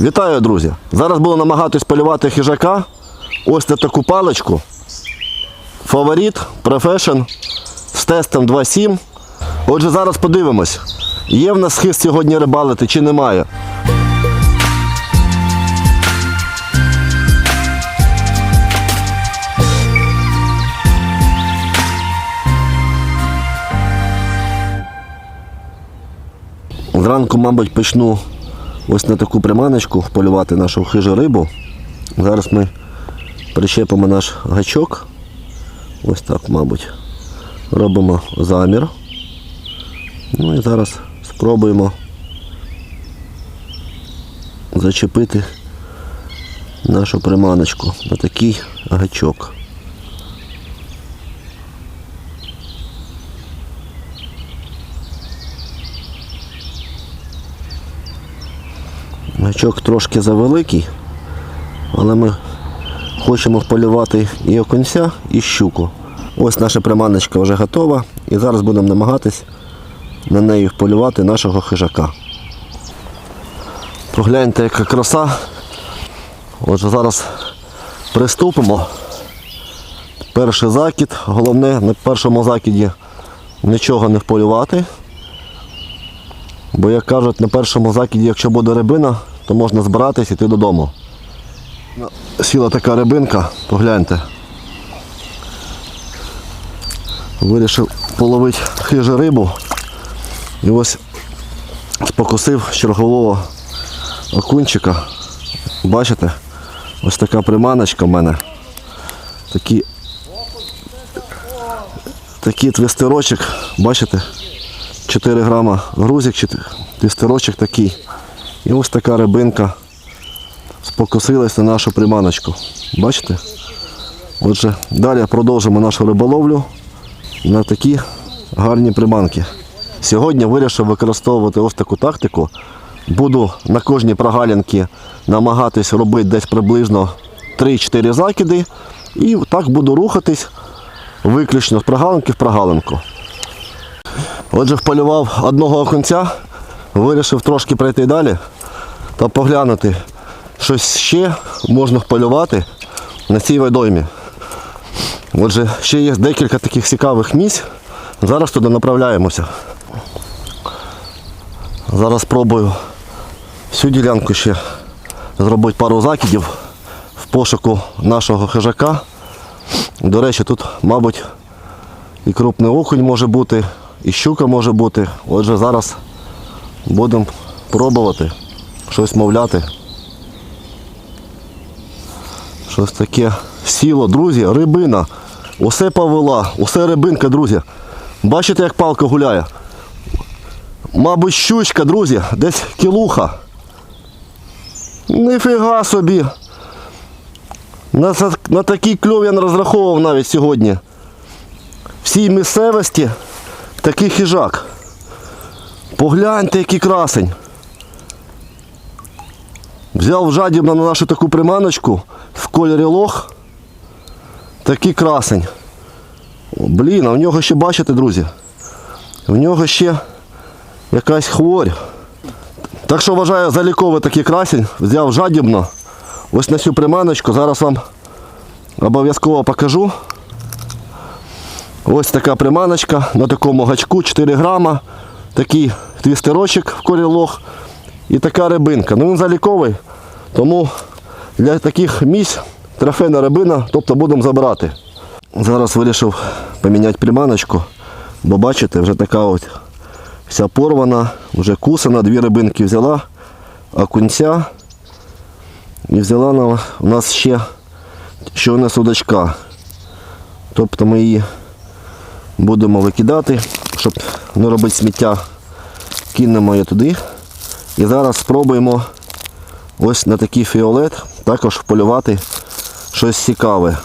Вітаю, друзі! Зараз буду намагатись полювати хижака. Ось на таку паличку. Фаворит Profession з тестом 2.7. Отже, зараз подивимось, є в нас хист сьогодні рибалити чи немає. Зранку, мабуть, почну ось на таку приманочку полювати нашу хижу рибу. Зараз ми прищепимо наш гачок. Ось так, мабуть. Робимо замір. Ну і зараз спробуємо зачепити нашу приманочку на такий гачок. Гачок трошки завеликий, але ми хочемо вполювати і окунця, і щуку. Ось наша приманочка вже готова і зараз будемо намагатись на неї вполювати нашого хижака. Погляньте, яка краса. Отже, зараз приступимо. Перший закид. Головне на першому закиді нічого не вполювати. Бо, як кажуть, на першому закиді, якщо буде рибина, то можна збиратись і йти додому. Сіла така рибинка, погляньте. Вирішив половити хижу рибу. І ось спокусив чергового окунчика. Бачите? Ось така приманочка в мене. Такі, такий твістерочок, бачите? 4 грама грузик, твістерочок такий. І ось така рибинка спокусилась на нашу приманочку. Бачите? Отже, далі продовжимо нашу риболовлю на такі гарні приманки. Сьогодні вирішив використовувати ось таку тактику. Буду на кожній прогалянці намагатись робити десь приблизно 3-4 закиди. І так буду рухатись виключно з прогалинки в прогалинку. Отже, вполював одного окунця, вирішив трошки пройти далі та поглянути, щось ще можна вполювати на цій водоймі. Отже, ще є декілька таких цікавих місць. Зараз туди направляємося. Зараз спробую всю ділянку ще зробити пару закидів в пошуку нашого хижака. До речі, тут, мабуть, і крупний окунь може бути, і щука може бути. Отже, зараз будемо пробувати щось мовляти. Щось таке сіло, друзі, рибина. Усе повела, усе рибинка, друзі. Бачите, як палка гуляє? Мабуть, щучка, друзі, десь кілуха. Ніфіга собі. На, на такий кльов я не розраховував навіть сьогодні. В цій місцевості такий хижак. Погляньте, який красень. Взяв жадібно на нашу таку приманочку в кольорі лох. Такий красень. Блін, а в нього ще бачите, друзі. В нього ще якась хворь. Так що вважаю заліковий такий красень. Взяв жадібно. Ось на цю приманочку. Зараз вам обов'язково покажу. Ось така приманочка на такому гачку 4 грама. Такий твістерочок в колі лох. І така рибинка. Ну він заліковий, тому для таких місць трофейна рибина, тобто будемо забирати. Зараз вирішив поміняти приманочку, бо бачите, вже така от вся порвана, вже кусана, дві рибинки взяла, окунця. І взяла на, у нас ще щойна судачка. Тобто ми її будемо викидати, щоб не робити сміття, кинемо її туди. І зараз спробуємо ось на такий фіолет також вполювати щось цікаве.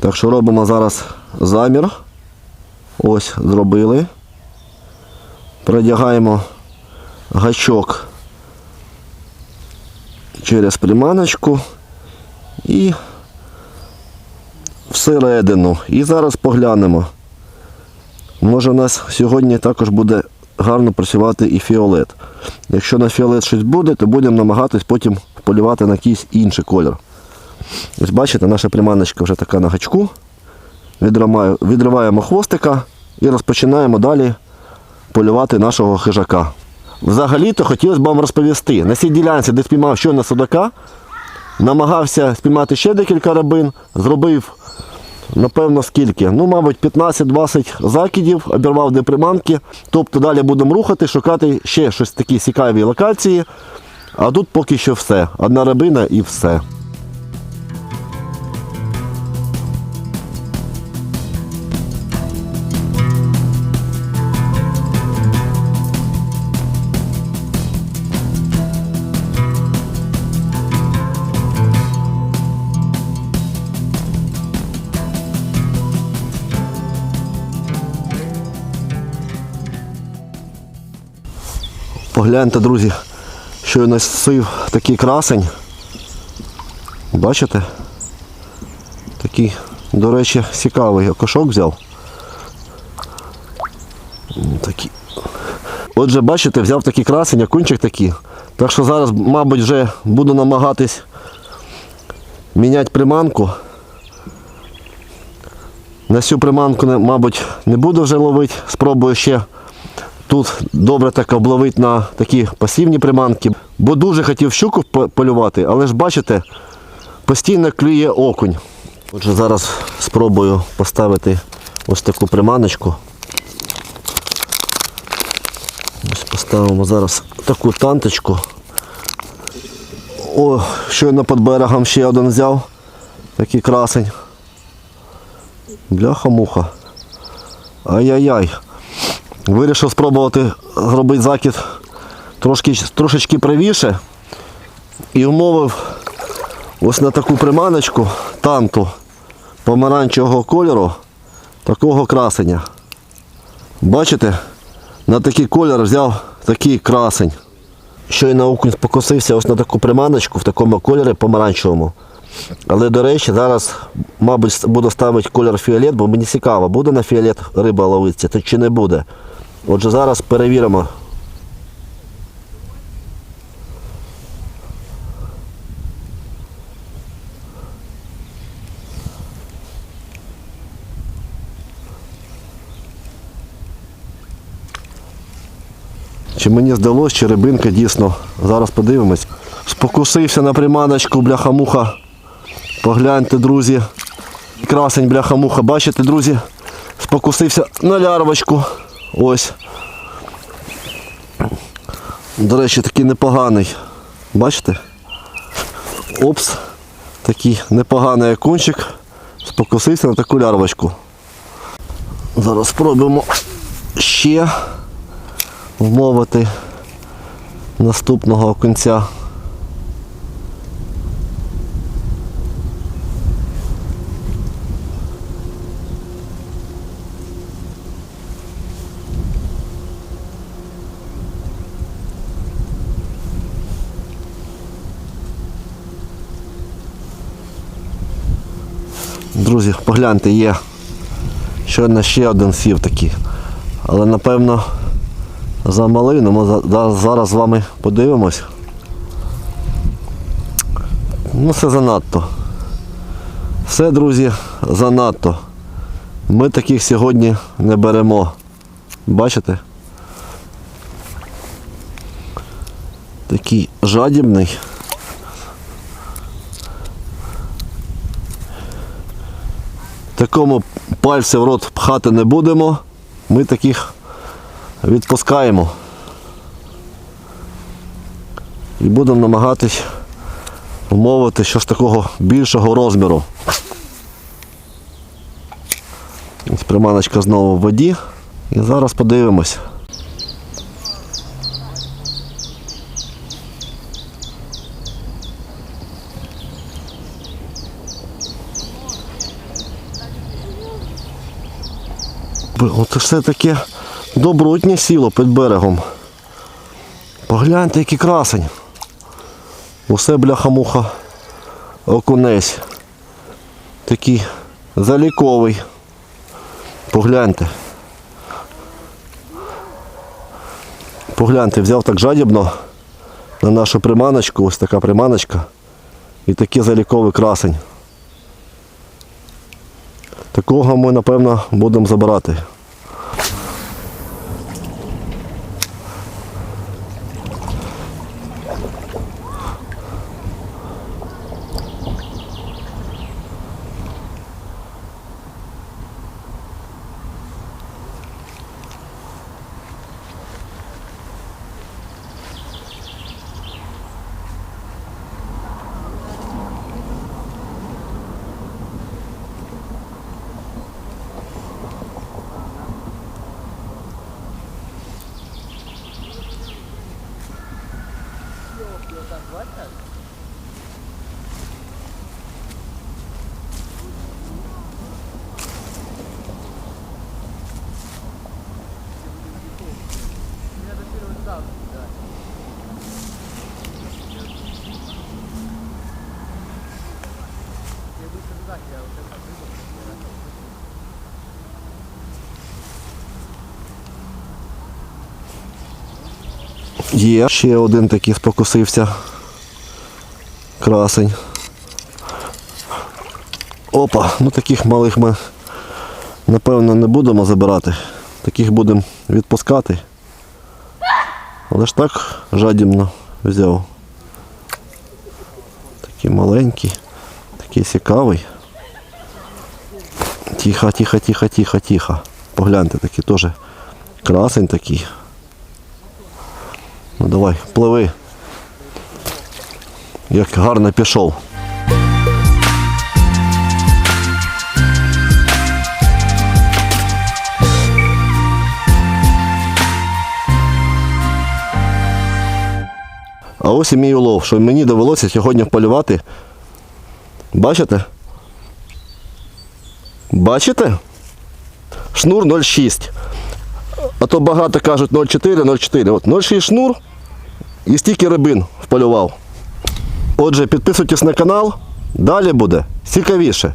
Так що робимо зараз замір. Ось зробили. Продягаємо гачок через приманочку і всередину. І зараз поглянемо. Може у нас сьогодні також буде гарно працювати і фіолет. Якщо на фіолет щось буде, то будемо намагатись потім полювати на якийсь інший колір. Ось бачите, наша приманочка вже така на гачку. Відриваємо, хвостика і розпочинаємо далі полювати нашого хижака. Взагалі-то хотілося б вам розповісти. На цій ділянці, де спіймав щойно судака, намагався спіймати ще декілька рибин, зробив, напевно, скільки? Ну, мабуть, 15-20 закидів, обірвав де приманки. Тобто далі будемо рухати, шукати ще щось такі цікаві локації. А тут поки що все. Одна рибина і все. Погляньте, друзі, що я носив такий красень. Бачите? Такий, до речі, цікавий окошок взяв. Такий. Отже, бачите, взяв такий красень, окунчик такий. Так що зараз, мабуть, вже буду намагатись міняти приманку. На цю приманку, мабуть, не буду вже ловити. Спробую ще Тут добре так обловити на такі пасивні приманки. Бо дуже хотів щуку полювати, але ж бачите, постійно клює окунь. Отже, зараз спробую поставити ось таку приманочку. Ось поставимо зараз таку танточку. О, щойно під берегом ще один взяв. Такий красень. Бляха-муха. Ай-яй-яй. Вирішив спробувати зробити закид трошки, трошечки правіше і умовив ось на таку приманочку танту помаранчевого кольору такого красення. Бачите, на такий колір взяв такий красень. Щойно окунь покосився ось на таку приманочку в такому кольорі помаранчевому. Але, до речі, зараз, мабуть, буду ставити колір фіолет, бо мені цікаво, буде на фіолет риба ловитися, то чи не буде. Отже, зараз перевіримо. Чи мені здалося, чи рибинка дійсно. Зараз подивимось. Спокусився на приманочку, бляха-муха. Погляньте, друзі. Красень, бляха-муха. Бачите, друзі? Спокусився на лярвочку. Ось. До речі, такий непоганий. Бачите? Опс. Такий непоганий окунчик. Спокусився на таку лярвочку. Зараз спробуємо ще вмовити наступного окунця. Друзі, погляньте, є. Щойно ще один сів такий. Але напевно замалий, ну ми за- за- зараз з вами подивимось. Ну все занадто. Все, друзі, занадто. Ми таких сьогодні не беремо. Бачите? Такий жадібний. Такому пальця в рот пхати не будемо. Ми таких відпускаємо. І будемо намагатись вмовити щось такого більшого розміру. Приманочка знову в воді. І зараз подивимось. Оце все таке добротнє сіло під берегом. Погляньте, який красень. Усе бляха-муха окунець. Такий заліковий. Погляньте. Погляньте, взяв так жадібно на нашу приманочку. Ось така приманочка. І такий заліковий красень. Такого ми, напевно, будемо забирати. Є ще один такий спокусився. Красень. Опа, ну таких малих ми напевно не будемо забирати. Таких будемо відпускати. Але ж так жадібно взяв. Такий маленький, такий цікавий. Тихо, тихо, тихо, тихо, тихо. Погляньте, такий теж красень такий. Ну давай, пливи. Як гарно пішов. А ось і мій улов, що мені довелося сьогодні вполювати. Бачите? Бачите? Шнур 0,6. А то багато кажуть 0,4, 0,4. От 0,6 шнур і стільки рибин вполював. Отже, підписуйтесь на канал, далі буде цікавіше.